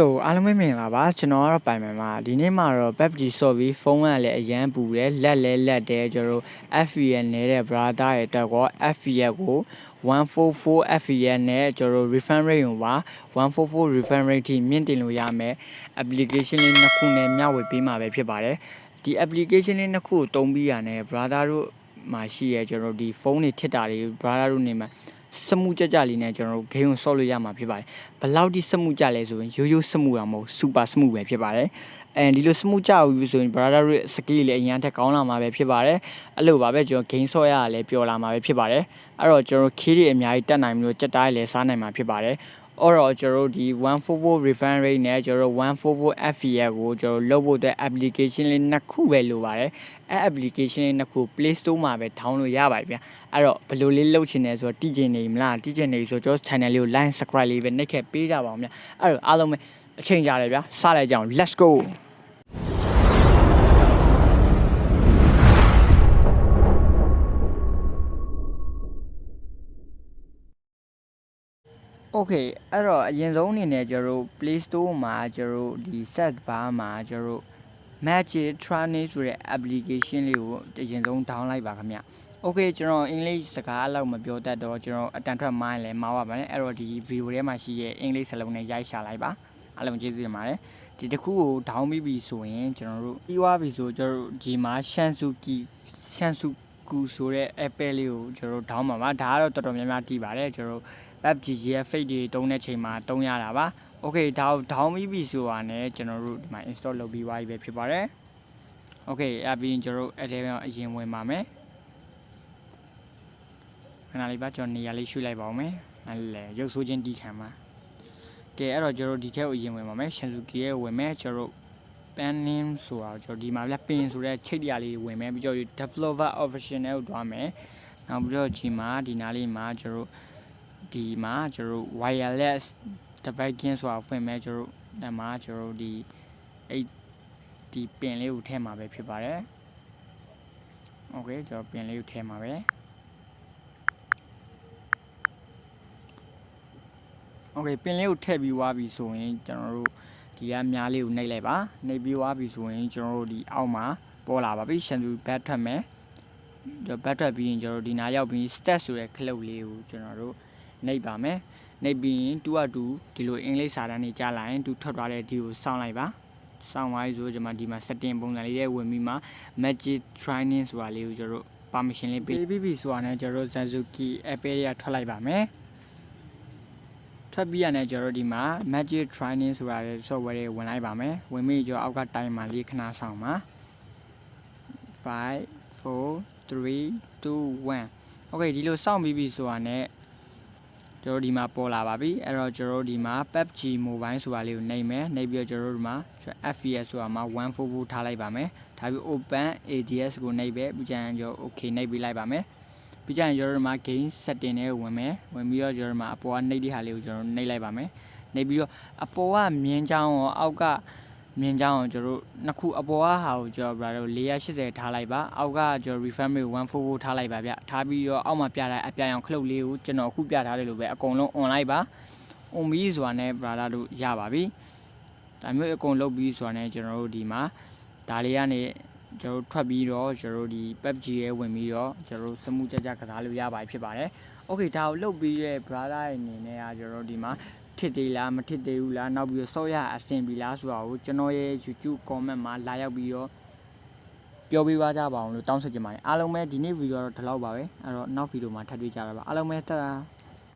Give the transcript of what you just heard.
so အားလုံးပဲမင်္ဂလာပါကျွန်တော်ကတော့ပိုင်ပန်ပါဒီနေ့မှာတော့ PUBG ဆော့ပြီးဖုန်းကလည်းအရန်ပူတယ်လက်လည်းလက်တယ်ကျွန်တော်တို့ FVL နေတဲ့ brother ရဲ့အတွက်ကော FVL ကို144 FVL နဲ့ကျွန်တော်တို့ refund rate ကိုပါ144 refund rate ထိမြင့်တင်လို့ရမယ် application လေးနှစ်ခုနဲ့မျှဝေပေးမှာပဲဖြစ်ပါတယ်ဒီ application လေးနှစ်ခုကိုတုံးပြီးရတဲ့ brother တို့မှာရှိရဲကျွန်တော်တို့ဒီဖုန်းတွေထစ်တာတွေ brother တို့နေမှာ စမှုကြကြလေးနဲ့ကျွန်တော်တို့ game ကိုဆော့လို့ရမှာဖြစ်ပါတယ်ဘယ်လောက်ထိစမှုကြလဲဆိုရင်ရိုးရိုးစမှုတာမဟုတ်စူပါစမှုပဲဖြစ်ပါတယ်အဲဒီလိုစမှုကြဘူးဆိုရင် brother ရဲ့ skill လေးအရင်ထက်ကောင်းလာမှာပဲဖြစ်ပါတယ်အဲ့လိုပါပဲကျွန်တော် game ဆော့ရရလဲပျော်လာမှာပဲဖြစ်ပါတယ်အဲ့တော့ကျွန်တော် key တွေအများကြီးတက်နိုင်မျိုးစက်တိုင်းလည်းစားနိုင်မှာဖြစ်ပါတယ် အော်တော့ကျွန်တော်တို့ဒီ144 refund rate နဲ့ကျွန်တော်144 FVL ကိုကျွန်တော်လုပ်ဖို့အတွက် application လေးနှစ်ခုပဲလိုပါတယ်အဲ application လေးနှစ်ခု Play Store မှာပဲ download ရပါတယ်ဗျအဲ့တော့ဘယ်လိုလေးလုပ်ချင်လဲဆိုတော့တည်ကျင်နေမလားတည်ကျင်နေဆိုတော့ကျွန်တော် channel လေးကို like subscribe လေးပဲနှိပ်ခဲ့ပေးကြပါဦးဗျအဲ့တော့အားလုံးပဲအချိန်ကြတယ်ဗျစလိုက်ကြအောင် let's go โอเคအဲ့တော့အရင်ဆုံးအနေနဲ့ကျွန်တော်တို့ Play Store မှာကျွန်တော်တို့ဒီ set bar မှာကျွန်တော်တို့ Magic Training ဆိုတဲ့ application လေးကိုအရင်ဆုံး down လိုက်ပါခင်ဗျ။ Okay ကျွန်တော်အင်္ဂလိပ်စကားအလောက်မပြောတတ်တော့ကျွန်တော်အတန်ထွက်မိုင်းလဲမှားပါမယ်အဲ့တော့ဒီ video ထဲမှာရှိရဲ့အင်္ဂလိပ်စလုံးနဲ့ရိုက်ရှာလိုက်ပါအားလုံးကျေးဇူးတင်ပါတယ်ဒီတစ်ခုကို down ပြီးပြီဆိုရင်ကျွန်တော်တို့ပြီးသွားပြီဆိုကျွန်တော်တို့ဒီမှာ Shansuki Shansuku ဆိုတဲ့ Apple လေးကိုကျွန်တော်တို့ down ပါပါဒါကတော့တော်တော်များများတည်ပါတယ်ကျွန်တော်တို့ PUBG ရဲ့ fake တွေတုံးတဲ့ချိန်မှာတုံးရတာပါ Okay ဒါကို down ပြီးပြီဆိုတာနဲ့ကျွန်တော်တို့ဒီမှာ install လုပ်ပြီးသွားပြီပဲဖြစ်ပါတယ် Okay အပြီးရင်ကျွန်တော်တို့အဲ့ဒီအရင်ဝင်ပါမယ်ခဏလေးပါကျွန်တော်နေရာလေးရွှေ့လိုက်ပါဦးမယ်အဲ့လေရုပ်ဆိုးချင်းတီးခံပါကဲအဲ့တော့ကျွန်တော်တို့ဒီထက်ကိုအရင်ဝင်ပါမယ် Shansuki ရဲ့ဝင်မယ်ကျွန်တော်တို့ panning ဆိုတာကျွန်တော်ဒီမှာပြ pin ဆိုတဲ့ချိတ်တရားလေးဝင်မယ်ပြီးတော့ developer official နဲ့ကိုတွားမယ်နောက်ပြီးတော့ဒီမှာဒီနားလေးမှာကျွန်တော်တို့ ဒီမှာကျွန်တော်တို့ wireless device ဆိုတာဖွင့်မယ်ကျွန်တော်တို့ဒီမှာကျွန်တော်တို့ဒီအဲ့ဒီပင်လေးကိုထည့်မှာပဲဖြစ်ပါတယ်။ Okay ကျွန်တော်ပင်လေးကိုထည့်မှာပဲ။ Okay ပင်လေးကိုထည့်ပြီးွားပြီဆိုရင်ကျွန်တော်တို့ဒီကမြားလေးကိုနှိပ်လိုက်ပါ။နှိပ်ပြီးွားပြီဆိုရင်ကျွန်တော်တို့ဒီအောက်မှာပေါ်လာပါပြီ။ရှန်သူဘတ်ထွက်မယ်။ကျွန်တော်ဘတ်ထွက်ပြီးရင်ကျွန်တော်တို့ဒီနားရောက်ပြီး stat ဆိုတဲ့ခလုတ်လေးကိုကျွန်တော်တို့ နှိပ်ပါမယ်။နှိပ်ပြီးရင်တူကတူဒီလိုအင်္ဂလိပ်စာတန်းနေကြားလာရင်တူထွက်သွားတဲ့ဒီကိုစောင့်လိုက်ပါ။စောင့်သွားပြီဆိုကျွန်မဒီမှာ setting ပုံစံလေးတွေဝင်ပြီးမှ magic training ဆိုတာလေးကိုကျွန်တော်တို့ permission လေးပေးပြီးပြီဆိုတာနဲ့ကျွန်တော်တို့ Zanzuki app တွေကထွက်လိုက်ပါမယ်ထွက်ပြီးရတဲ့ကျွန်တော်တို့ဒီမှာ magic training ဆိုတာလေး software တွေဝင်လိုက်ပါမယ်ဝင်ပြီးကျွန်တော်အောက်ကတိုင်မှာလေးခဏဆောင်ပါ5 4 3 2 1 Okay ဒီလိုစောင့်ပြီးပြီဆိုတာနဲ့ ကျွန်တော်ဒီမှာပေါ်လာပါပြီအဲ့တော့ကျွန်တော်ဒီမှာ PUBG Mobile ဆိုတာလေးကိုနှိပ်မယ်နှိပ်ပြီးတော့ကျွန်တော်ဒီမှာ FPS ဆိုတာမှာ144ထားလိုက်ပါမယ်ထားပြီး Open ADS ကိုနှိပ်ပဲပြီးကြရင်ကျွန်တော် OK နှိပ်ပြီးလိုက်ပါမယ်ပြီးကြရင်ကျွန်တော်ဒီမှာ Game Setting နဲ့ဝင်မယ်ဝင်ပြီးတော့ကျွန်တော်ဒီမှာအပေါ်ကနှိပ်တဲ့ဟာလေးကိုကျွန်တော်နှိပ်လိုက်ပါမယ်နှိပ်ပြီးတော့အပေါ်ကမြင်းချောင်းရောအောက်က မြင်းချောင်းကိုကျွန်တော်နှစ်ခုအပေါ်ကဟာကိုကျွန်တော်ဗလာတော့480ထားလိုက်ပါအောက်ကကျွန်တော် refund rate 144ထားလိုက်ပါဗျထားပြီးတော့အောက်မှာပြတဲ့အပြအောင်ခလုတ်လေးကိုကျွန်တော်အခုပြထားတယ်လို့ပဲအကုန်လုံး online ပါ on ပြီးဆိုတာနဲ့ brother တို့ရပါပြီဒါမျိုးအကုန်လုပ်ပြီးဆိုတာနဲ့ကျွန်တော်တို့ဒီမှာဒါလေးကနေကျွန်တော်တို့ထွက်ပြီးတော့ကျွန်တော်တို့ဒီ PUBG ရဲ့ဝင်ပြီးတော့ကျွန်တော်တို့စမှုကြကြကစားလို့ရပါဖြစ်ပါတယ်။ Okay ဒါကိုလုပ်ပြီးရဲ့ brother ရဲ့အနေနဲ့ကကျွန်တော်တို့ဒီမှာ ထစ်သေးလားမထစ်သေးဘူးလားနောက်ပြီးတော့စော့ရအဆင်ပြီလားဆိုတာကိုကျွန်တော်ရဲ့ YouTube comment မှာလာရောက်ပြီးတော့ပြောပြပါကြပါအောင်လို့တောင်းဆိုချင်ပါတယ်အားလုံးပဲဒီနေ့ဗီဒီယိုတော့ဒီလောက်ပါပဲအဲ့တော့နောက်ဗီဒီယိုမှာထပ်တွေ့ကြတာပါအားလုံးပဲတတာ